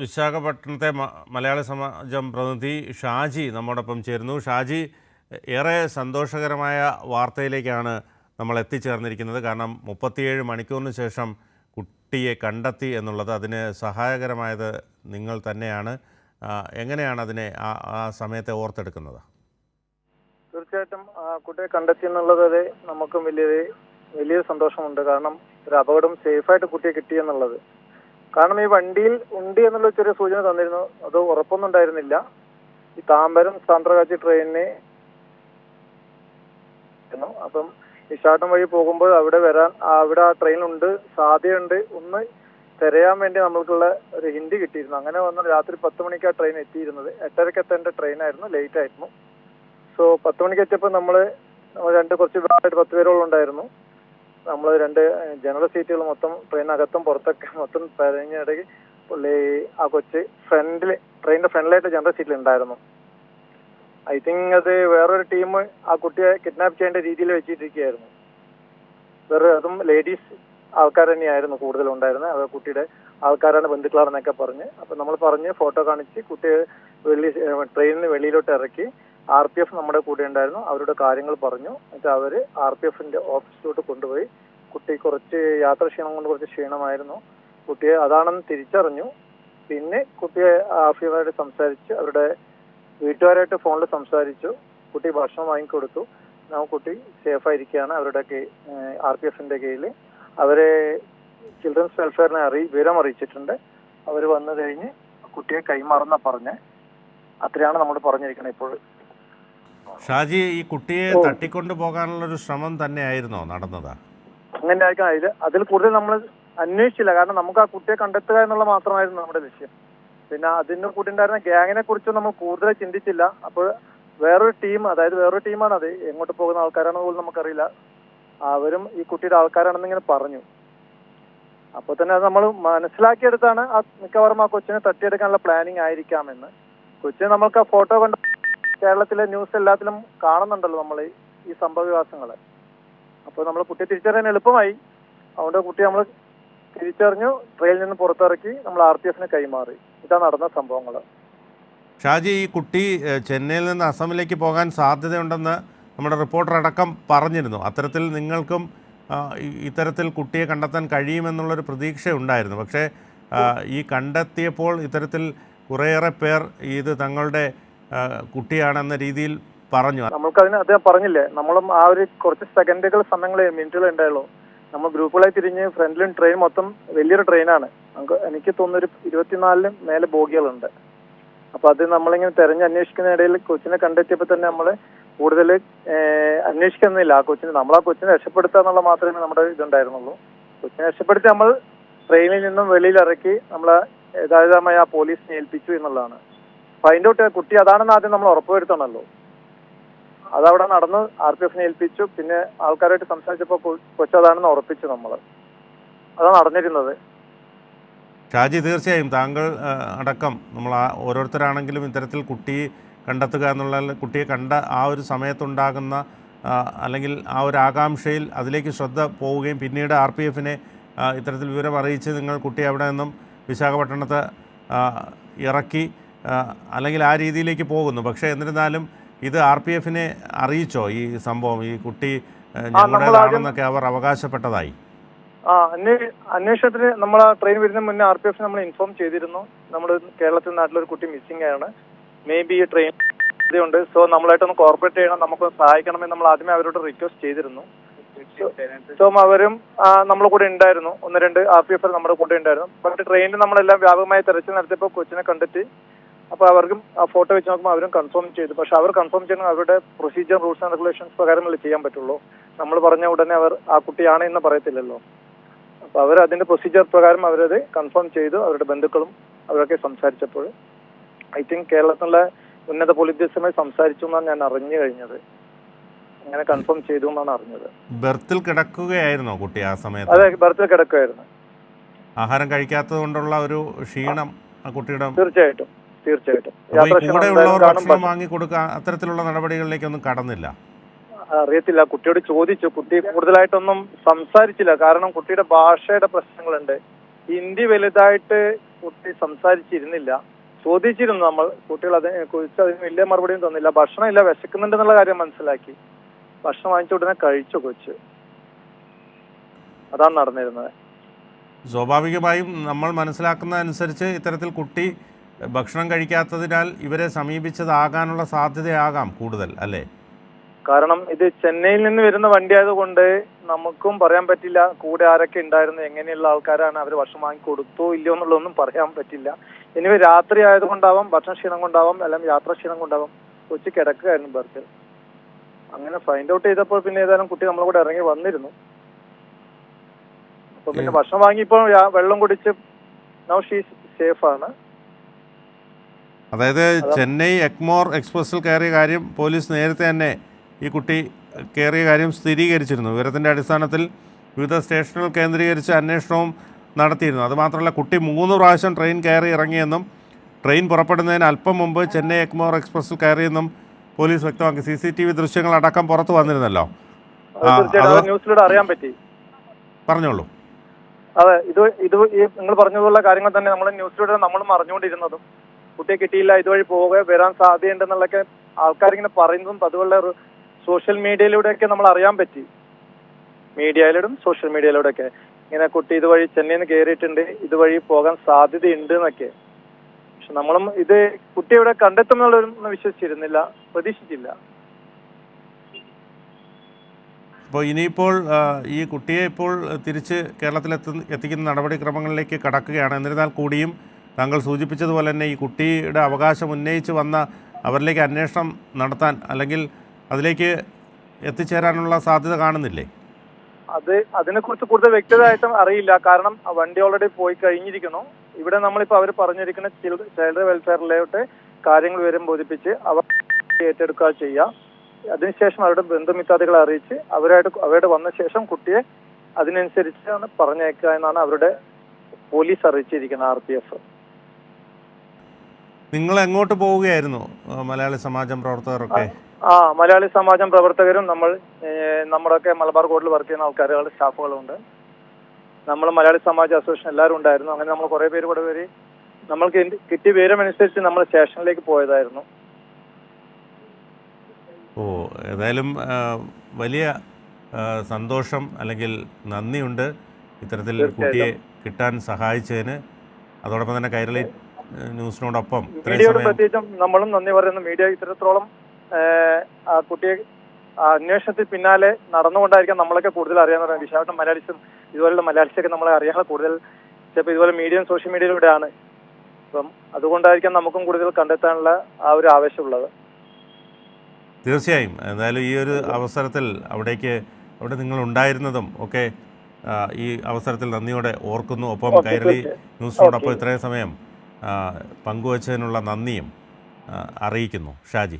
വിശാഖപട്ടണത്തെ മലയാളി സമാജം പ്രതിനിധി ഷാജി നമ്മോടൊപ്പം ചേരുന്നു. ഷാജി ഏറെ സന്തോഷകരമായ വാർത്തയിലേക്കാണ് നമ്മൾ എത്തിച്ചേർന്നിരിക്കുന്നത്. കാരണം മുപ്പത്തിയേഴ് മണിക്കൂറിന് ശേഷം കുട്ടിയെ കണ്ടെത്തി എന്നുള്ളത് അതിന് സഹായകരമായത് നിങ്ങൾ തന്നെയാണ്. എങ്ങനെയാണ് അതിനെ ആ സമയത്തെ ഓർത്തെടുക്കുന്നത്? തീർച്ചയായിട്ടും കുട്ടിയെ കണ്ടെത്തി എന്നുള്ളത് നമുക്കും വലിയ വലിയ സന്തോഷമുണ്ട്. കാരണം ഒരു അപകടം സേഫായിട്ട് കുട്ടിയെ കിട്ടി എന്നുള്ളത്. കാരണം ഈ വണ്ടിയിൽ ഉണ്ട് എന്നുള്ള ചെറിയ സൂചന തന്നിരുന്നു. അത് ഉറപ്പൊന്നും ഉണ്ടായിരുന്നില്ല. ഈ താമ്പരം സാന്ത്രകാച്ചി ട്രെയിനിന്. അപ്പം വിശാഖം വഴി പോകുമ്പോൾ അവിടെ വരാൻ അവിടെ ആ ട്രെയിൻ ഉണ്ട് സാധ്യതയുണ്ട്. ഒന്ന് തിരയാൻ വേണ്ടി നമ്മൾക്കുള്ള ഒരു ഹിന്റ് കിട്ടിയിരുന്നു. അങ്ങനെ വന്ന് രാത്രി പത്ത് മണിക്ക് ആ ട്രെയിൻ എത്തിയിരുന്നത്. എട്ടരക്ക് എത്തേണ്ട ട്രെയിനായിരുന്നു. ലേറ്റ് ആയിരുന്നു. സോ പത്ത് മണിക്ക് എത്തിയപ്പോൾ നമ്മൾ രണ്ട് കുറച്ച് പത്ത് പേരോളം ഉണ്ടായിരുന്നു. നമ്മൾ രണ്ട് ജനറൽ സീറ്റുകൾ മൊത്തം ട്രെയിനകത്തും പുറത്തൊക്കെ മൊത്തം പറഞ്ഞിടയ്ക്ക് പുള്ളി ആ കൊച്ച് ഫ്രണ്ടിൽ ട്രെയിനിന്റെ ഫ്രണ്ടിലായിട്ട് ജനറൽ സീറ്റിൽ ഉണ്ടായിരുന്നു. ഐ തിങ്ക് അത് വേറൊരു ടീം ആ കുട്ടിയെ കിഡ്നാപ്പ് ചെയ്യേണ്ട രീതിയിൽ വെച്ചിട്ടിരിക്കുകയായിരുന്നു. വേറെ അതും ലേഡീസ് ആൾക്കാർ തന്നെയായിരുന്നു കൂടുതലും ഉണ്ടായിരുന്നത്. അത് കുട്ടിയുടെ ആൾക്കാരാണ് ബന്ധുക്കളാണെന്നൊക്കെ പറഞ്ഞ്. അപ്പൊ നമ്മൾ പറഞ്ഞ് ഫോട്ടോ കാണിച്ച് കുട്ടിയെ വെള്ളി ട്രെയിനിന് വെളിയിലോട്ട് ഇറക്കി ആർ പി എഫ് നമ്മുടെ കൂടെ ഉണ്ടായിരുന്നു. അവരുടെ കാര്യങ്ങൾ പറഞ്ഞു. എന്നിട്ട് അവർ ആർ പി എഫിന്റെ ഓഫീസിലോട്ട് കൊണ്ടുപോയി. കുട്ടി കുറച്ച് യാത്ര ക്ഷീണം കൊണ്ട് കുറച്ച് ക്ഷീണമായിരുന്നു. കുട്ടിയെ അതാണെന്ന് തിരിച്ചറിഞ്ഞു. പിന്നെ കുട്ടിയെ ആഫിയുമായിട്ട് സംസാരിച്ച് അവരുടെ വീട്ടുകാരായിട്ട് ഫോണിൽ സംസാരിച്ചു. കുട്ടി ഭക്ഷണം വാങ്ങിക്കൊടുത്തു. ആ കുട്ടി സേഫ് സേഫായിരിക്കുകയാണ് അവരുടെ ആർ പി എഫിന്റെ കീഴിൽ. അവരെ ചിൽഡ്രൻസ് വെൽഫെയറിനെ അറി വിവരം അറിയിച്ചിട്ടുണ്ട് അവർ വന്നു കഴിഞ്ഞ് കുട്ടിയെ കൈമാറുന്ന പറഞ്ഞ് അത്രയാണ് നമ്മൾ പറഞ്ഞിരിക്കുന്നത് ഇപ്പോൾ ഷാജി ഈ കുട്ടിയെ തട്ടിക്കൊണ്ടു പോകാനുള്ള ഒരു ശ്രമം തന്നെയായിരുന്നോ നടന്നത്? അങ്ങനെ ആയിരിക്കും അതിൽ അതിൽ കൂടുതൽ നമ്മൾ അന്വേഷിച്ചില്ല. കാരണം നമുക്ക് ആ കുട്ടിയെ കണ്ടെത്തുക എന്നുള്ള മാത്രമായിരുന്നു നമ്മുടെ ലക്ഷ്യം. പിന്നെ അതിന് കൂട്ടിണ്ടായിരുന്ന ഗ്യാങ്ങിനെ കുറിച്ച് നമ്മൾ കൂടുതൽ ചിന്തിച്ചില്ല. അപ്പോൾ വേറൊരു ടീം അതായത് വേറൊരു ടീമാണ് അത്. എങ്ങോട്ട് പോകുന്ന ആൾക്കാരാണെന്ന് പോലും നമുക്കറിയില്ല. അവരും ഈ കുട്ടിയുടെ ആൾക്കാരാണെന്ന് ഇങ്ങനെ പറഞ്ഞു. അപ്പോൾ തന്നെ അത് നമ്മൾ മനസ്സിലാക്കിയെടുത്താണ് ആ മിക്കവാറും ആ കൊച്ചിനെ തട്ടിയെടുക്കാനുള്ള പ്ലാനിങ് ആയിരിക്കാമെന്ന്. കൊച്ചിനെ നമ്മൾക്ക് ആ ഫോട്ടോ കണ്ട് കേരളത്തിലെ ന്യൂസ് എല്ലാത്തിലും കാണുന്നുണ്ടല്ലോ നമ്മൾ ഈ സംഭവ വികാസങ്ങളെ അപ്പോൾ നമ്മൾ കുട്ടിയെ തിരിച്ചറിയാൻ എളുപ്പമായി. അതുകൊണ്ട് കുട്ടി നമ്മൾ തിരിച്ചറിഞ്ഞു ട്രെയിനിൽ നിന്ന് പുറത്തിറക്കി നമ്മൾ ആർ ടി എഫിന് കൈമാറി. ഇതാ നടന്ന സംഭവങ്ങൾ ഷാജി ഈ കുട്ടി ചെന്നൈയിൽ നിന്ന് അസമിലേക്ക് പോകാൻ സാധ്യതയുണ്ടെന്ന് നമ്മുടെ റിപ്പോർട്ടർ അടക്കം പറഞ്ഞിരുന്നു. അത്തരത്തിൽ നിങ്ങൾക്കും ഇത്തരത്തിൽ കുട്ടിയെ കണ്ടെത്താൻ കഴിയുമെന്നുള്ളൊരു പ്രതീക്ഷ ഉണ്ടായിരുന്നു പക്ഷേ ഈ കണ്ടെത്തിയപ്പോൾ ഇത്തരത്തിൽ കുറേയേറെ പേർ ഇത് തങ്ങളുടെ കുട്ടിയാണെന്ന രീതിയിൽ പറഞ്ഞു. നമ്മൾക്കതിന് അദ്ദേഹം പറഞ്ഞില്ലേ നമ്മളും ആ ഒരു കുറച്ച് സെക്കൻഡുകൾ സമയങ്ങൾ മിനിറ്റുകൾ ഉണ്ടായുള്ളൂ. നമ്മൾ ഗ്രൂപ്പുകളായി തിരിഞ്ഞ് ഫ്രണ്ടിലും ട്രെയിൻ മൊത്തം വലിയൊരു ട്രെയിനാണ്. നമുക്ക് എനിക്ക് തോന്നുന്നൊരു ഇരുപത്തിനാലിലും മേലെ ബോഗികളുണ്ട്. അപ്പൊ അത് നമ്മളിങ്ങനെ തെരഞ്ഞ് അന്വേഷിക്കുന്നതിനിടയിൽ കൊച്ചിനെ കണ്ടെത്തിയപ്പോൾ തന്നെ നമ്മൾ കൂടുതൽ അന്വേഷിക്കുന്നില്ല. ആ കൊച്ചിനെ നമ്മൾ ആ കൊച്ചിനെ രക്ഷപ്പെടുത്തുക എന്നുള്ള മാത്രമേ നമ്മുടെ ഇതുണ്ടായിരുന്നുള്ളൂ. കൊച്ചിനെ രക്ഷപ്പെടുത്തി നമ്മൾ ട്രെയിനിൽ നിന്നും വെളിയിൽ ഇറക്കി നമ്മളെ യഥാർത്ഥമായി ആ പോലീസിനെ ഏൽപ്പിച്ചു എന്നുള്ളതാണ്. ഫൈൻഡ് ഔട്ട് കുട്ടി അതാണെന്ന് ആദ്യം നമ്മൾ ഉറപ്പുവരുത്തണമല്ലോ. അതവിടെ നടന്ന് ആർ പി എഫിനെ ഏൽപ്പിച്ചു. പിന്നെ ആൾക്കാരായിട്ട് സംസാരിച്ചപ്പോൾ കൊച്ചു കൊച്ചതാണെന്ന് ഉറപ്പിച്ചു നമ്മൾ അതാണ് നടന്നിരുന്നത്. ഷാജി തീർച്ചയായും താങ്കൾ അടക്കം നമ്മൾ ആ ഓരോരുത്തരാണെങ്കിലും ഇത്തരത്തിൽ കുട്ടി കണ്ടെത്തുക എന്നുള്ള കുട്ടിയെ കണ്ട ആ ഒരു സമയത്തുണ്ടാകുന്ന അല്ലെങ്കിൽ ആ ഒരു ആകാംക്ഷയിൽ അതിലേക്ക് ശ്രദ്ധ പോവുകയും പിന്നീട് ആർ പി എഫിനെ ഇത്തരത്തിൽ വിവരം അറിയിച്ച് നിങ്ങൾ കുട്ടിയെ അവിടെ നിന്നും വിശാഖപട്ടണത്ത് ഇറക്കി അല്ലെങ്കിൽ ആ രീതിയിലേക്ക് പോകുന്നു. പക്ഷേ എന്നിരുന്നാലും ഇത് ആർ പി എഫിനെ അറിയിച്ചോ ഈ സംഭവം? ഈ കുട്ടി ഞങ്ങളുടേതാണെന്നൊക്കെ അവർ അവകാശപ്പെട്ടതായി. ആ അന്വേ- അന്വേഷണത്തിന് നമ്മൾ ആ ട്രെയിൻ വരുന്ന മുന്നേ ആർ പി എഫ് നമ്മൾ ഇൻഫോം ചെയ്തിരുന്നു. നമ്മൾ കേരളത്തിൽ നാട്ടിലൊരു കുട്ടി മിസ്സിംഗ് ആണ്. മേ ബി ഈ ട്രെയിൻ ഉണ്ട് സോ നമ്മളായിട്ടൊന്ന് കോർപ്പറേറ്റ് ചെയ്യണം. നമുക്ക് സഹായിക്കണമെന്ന് നമ്മൾ ആദ്യമേ അവരോട് റിക്വസ്റ്റ് ചെയ്തിരുന്നു. സോ അവരും നമ്മുടെ കൂടെ ഉണ്ടായിരുന്നു. ഒന്ന് രണ്ട് ആർ പി എഫ് നമ്മുടെ കൂടെ ഉണ്ടായിരുന്നു. ബട്ട് ട്രെയിനിൽ നമ്മളെല്ലാം വ്യാപകമായി തെരച്ചിൽ നടത്തിയപ്പോൾ കൊച്ചിനെ കണ്ടെത്തി അപ്പൊ അവർക്കും ആ ഫോട്ടോ വെച്ച് നോക്കുമ്പോൾ അവരും കൺഫേം ചെയ്തു. പക്ഷെ അവർ കൺഫേം ചെയ്യണം അവരുടെ പ്രൊസീജിയർ റൂൾസ് ആൻഡ് റെഗുലേഷൻസ് പ്രകാരമല്ലേ ചെയ്യാൻ പറ്റുള്ളൂ. നമ്മൾ പറഞ്ഞ ഉടനെ അവർ ആ കുട്ടിയാണ് എന്ന് പറയത്തില്ലല്ലോ. അപ്പൊ അവർ അതിന്റെ പ്രൊസീജിയർ പ്രകാരം അവരത് കൺഫേം ചെയ്തു. അവരുടെ ബന്ധുക്കളും അവരൊക്കെ സംസാരിച്ചപ്പോൾ. ഐ തിങ്ക് കേരളത്തിലുള്ള ഉന്നത പോലീസ് ഉദ്യോഗസ്ഥരുമായി സംസാരിച്ചു എന്നാണ് ഞാൻ അറിഞ്ഞു കഴിഞ്ഞത്. അങ്ങനെ കൺഫേം ചെയ്തു എന്നാണ് അറിഞ്ഞത്. ബർത്തിൽ കിടക്കുകയായിരുന്നോ കുട്ടി ആ സമയത്ത്? അതെ ബർത്തിൽ കിടക്കുകയായിരുന്നു ആഹാരം കഴിക്കാത്തത് കൊണ്ടുള്ള ഒരു ക്ഷീണം ആ കുട്ടിയുടെ തീർച്ചയായിട്ടും. തീർച്ചയായിട്ടും. യാത്ര വാങ്ങി കൊടുക്കുക അത്തരത്തിലുള്ള നടപടികളിലേക്കൊന്നും കടന്നില്ല. അറിയത്തില്ല. കുട്ടിയോട് ചോദിച്ചു. കുട്ടി കൂടുതലായിട്ടൊന്നും സംസാരിച്ചില്ല. കാരണം കുട്ടിയുടെ ഭാഷയുടെ പ്രശ്നങ്ങളുണ്ട്. ഹിന്ദി വലുതായിട്ട് കുട്ടി സംസാരിച്ചിരുന്നില്ല. ചോദിച്ചിരുന്നു നമ്മൾ. കുട്ടികൾ അതിനെ കുറിച്ച് അതിന് വലിയ മറുപടിയും തന്നില്ല. ഭക്ഷണം ഇല്ല വിശക്കുന്നുണ്ടെന്നുള്ള കാര്യം മനസ്സിലാക്കി. ഭക്ഷണം വാങ്ങിച്ച ഉടനെ കഴിച്ചു കൊച്ച്. അതാണ് നടന്നിരുന്നത്. സ്വാഭാവികമായും നമ്മൾ മനസ്സിലാക്കുന്ന അനുസരിച്ച് ഇത്തരത്തിൽ കുട്ടി ഭക്ഷണം കഴിക്കാത്തതിനാൽ ഇവരെ സമീപിച്ചതാകാനുള്ള സാധ്യതയാകാം കൂടുതൽ അല്ലേ? കാരണം ഇത് ചെന്നൈയിൽ നിന്ന് വരുന്ന വണ്ടി ആയതുകൊണ്ട് നമുക്കും പറയാൻ പറ്റില്ല കൂടെ ആരൊക്കെ ഉണ്ടായിരുന്നു എങ്ങനെയുള്ള ആൾക്കാരാണ് അവർ ഭക്ഷണം വാങ്ങി കൊടുത്തോ ഇല്ലയോ എന്നുള്ളതൊന്നും പറയാൻ പറ്റില്ല. ഇനി രാത്രി ആയതുകൊണ്ടാവാം ഭക്ഷണ ക്ഷീണം കൊണ്ടാവാം അല്ലെങ്കിൽ യാത്രാ ക്ഷീണം കൊണ്ടാവാം കൊച്ചു കിടക്കുകയായിരുന്നു ബർത്ത് അങ്ങനെ ഫൈൻഡ് ഔട്ട് ചെയ്തപ്പോൾ പിന്നെ ഏതായാലും കുട്ടി നമ്മളെ കൂടെ ഇറങ്ങി വന്നിരുന്നു. അപ്പൊ പിന്നെ ഭക്ഷണം വാങ്ങിയപ്പോൾ വെള്ളം കുടിച്ച് നൗ ഷീസ് സേഫ് ആണ്. അതായത് ചെന്നൈ എക്മോർ എക്സ്പ്രസിൽ കയറിയ കാര്യം പോലീസ് നേരത്തെ തന്നെ ഈ കുട്ടി കയറിയ കാര്യം സ്ഥിരീകരിച്ചിരുന്നു. വിവരത്തിന്റെ അടിസ്ഥാനത്തിൽ വിവിധ സ്റ്റേഷനുകൾ കേന്ദ്രീകരിച്ച് അന്വേഷണവും നടത്തിയിരുന്നു. അതുമാത്രമല്ല കുട്ടി മൂന്ന് പ്രാവശ്യം ട്രെയിൻ കയറി ഇറങ്ങിയെന്നും ട്രെയിൻ പുറപ്പെടുന്നതിന് അല്പം മുമ്പ് ചെന്നൈ എക്മോർ എക്സ്പ്രസിൽ കയറിയെന്നും പോലീസ് വ്യക്തമാക്കി. സി സി ടി വി ദൃശ്യങ്ങൾ അടക്കം പുറത്തു വന്നിരുന്നല്ലോ. ന്യൂസിലൂടെ അറിയാൻ പറ്റി. പറഞ്ഞോളൂ. അതെ ഇത് ഇത് ഈ നിങ്ങൾ പറഞ്ഞതുള്ള കാര്യങ്ങൾ തന്നെ നമ്മൾ ന്യൂസിലൂടെ നമ്മളും അറിഞ്ഞുകൊണ്ടിരുന്നതും. കുട്ടിയെ കിട്ടിയില്ല ഇതുവഴി പോവുക വരാൻ സാധ്യതയുണ്ടെന്നുള്ളൊക്കെ ആൾക്കാരിങ്ങനെ പറയുന്നതും അതുപോലെ സോഷ്യൽ മീഡിയയിലൂടെയൊക്കെ നമ്മൾ അറിയാൻ പറ്റി. മീഡിയയിലൂടെ സോഷ്യൽ മീഡിയയിലൂടെയൊക്കെ ഇങ്ങനെ കുട്ടി ഇതുവഴി ചെന്നൈയിൽ നിന്ന് കയറിയിട്ടുണ്ട് ഇതുവഴി പോകാൻ സാധ്യതയുണ്ട് എന്നൊക്കെ പക്ഷെ നമ്മളും ഇത് കുട്ടി ഇവിടെ കണ്ടെത്തും എന്നുള്ളൊന്നും വിശ്വസിച്ചിരുന്നില്ല പ്രതീക്ഷിച്ചില്ല. അപ്പോൾ ഇനിയിപ്പോൾ ഈ കുട്ടിയെ ഇപ്പോൾ തിരിച്ച് കേരളത്തിലെത്തു എത്തിക്കുന്ന നടപടിക്രമങ്ങളിലേക്ക് കടക്കുകയാണ്. എന്നിരുന്നാൽ കൂടിയും താങ്കൾ സൂചിപ്പിച്ചതുപോലെ തന്നെ ഈ കുട്ടിയുടെ അവകാശം ഉന്നയിച്ച് വന്ന അവരിലേക്ക് അന്വേഷണം നടത്താൻ അല്ലെങ്കിൽ അതിലേക്ക് എത്തിച്ചേരാനുള്ള സാധ്യത കാണുന്നില്ലേ? അത് അതിനെക്കുറിച്ച് കൂടുതൽ വ്യക്തമായിട്ടും അറിയില്ല. കാരണം വണ്ടി ഓൾറെഡി പോയി കഴിഞ്ഞിരിക്കുന്നു. ഇവിടെ നമ്മളിപ്പോൾ അവർ പറഞ്ഞിരിക്കുന്ന ചൈൽഡ് വെൽഫെയറിലോട്ട് കാര്യങ്ങൾ വിവരം ബോധിപ്പിച്ച് അവർ ഏറ്റെടുക്കുക ചെയ്യുക അതിനുശേഷം അവരുടെ ബന്ധുമിത്താദികളെ അറിയിച്ച് അവരായിട്ട് അവരുടെ വന്ന ശേഷം കുട്ടിയെ അതിനനുസരിച്ചാണ് പറഞ്ഞേക്കുക എന്നാണ് അവരുടെ പോലീസ് അറിയിച്ചിരിക്കുന്നത് ആർ പി എഫ്. നിങ്ങൾ എങ്ങോട്ട് പോവുകയായിരുന്നു മലയാളി സമാജം പ്രവർത്തകരൊക്കെ? ആ മലയാളി സമാജം പ്രവർത്തകരും നമ്മൾ നമ്മുടെയൊക്കെ മലബാർ കോട്ടിൽ വർക്ക് ചെയ്യുന്ന ആൾക്കാരുകൾ സ്റ്റാഫുകളുണ്ട്. നമ്മൾ മലയാളി സമാജ അസോസിയേഷൻ എല്ലാവരും ഉണ്ടായിരുന്നു. അങ്ങനെ നമ്മൾ കുറേ പേര് കൂടെ വരി നമ്മൾക്ക് കിട്ടിയ വിവരമനുസരിച്ച് നമ്മൾ സ്റ്റേഷനിലേക്ക് പോയതായിരുന്നു. ഓ ഏതായാലും വലിയ സന്തോഷം അല്ലെങ്കിൽ നന്ദിയുണ്ട്. ഇത്തരത്തിൽ കുട്ടിയെ കിട്ടാൻ സഹായിച്ചതിന്. അതോടൊപ്പം തന്നെ കൈരളി ന്യൂസിനോടൊപ്പം മീഡിയയോട് പ്രത്യേകിച്ചും നമ്മളും നന്ദി പറയുന്നു. മീഡിയ ആ കുട്ടിയെ അന്വേഷണത്തിൽ പിന്നാലെ നടന്നുകൊണ്ടായിരിക്കാം നമ്മളൊക്കെ കൂടുതൽ അറിയാൻ പറയുന്നത്. വിശാഖം മലയാളിസും ഇതുപോലുള്ള മലയാളിസൊക്കെ നമ്മളെ അറിയാനുള്ള കൂടുതൽ ചിലപ്പോൾ ഇതുപോലെ മീഡിയയും സോഷ്യൽ മീഡിയയിലൂടെയാണ്. അപ്പം അതുകൊണ്ടായിരിക്കാം നമുക്കും കൂടുതൽ കണ്ടെത്താനുള്ള ആ ഒരു ആവശ്യമുള്ളത് തീർച്ചയായും. എന്തായാലും ഈ ഒരു അവസരത്തിൽ അവിടേക്ക് അവിടെ നിങ്ങൾ ഉണ്ടായിരുന്നതും ഒക്കെ ഈ അവസരത്തിൽ നന്ദിയോടെ ഓർക്കുന്നു. ഒപ്പം കൈരളി. ന്യൂസിനോടൊപ്പം ഇത്രയും സമയം പങ്കുവച്ചതിനുള്ള നന്ദിയും അറിയിക്കുന്നു. ഷാജി.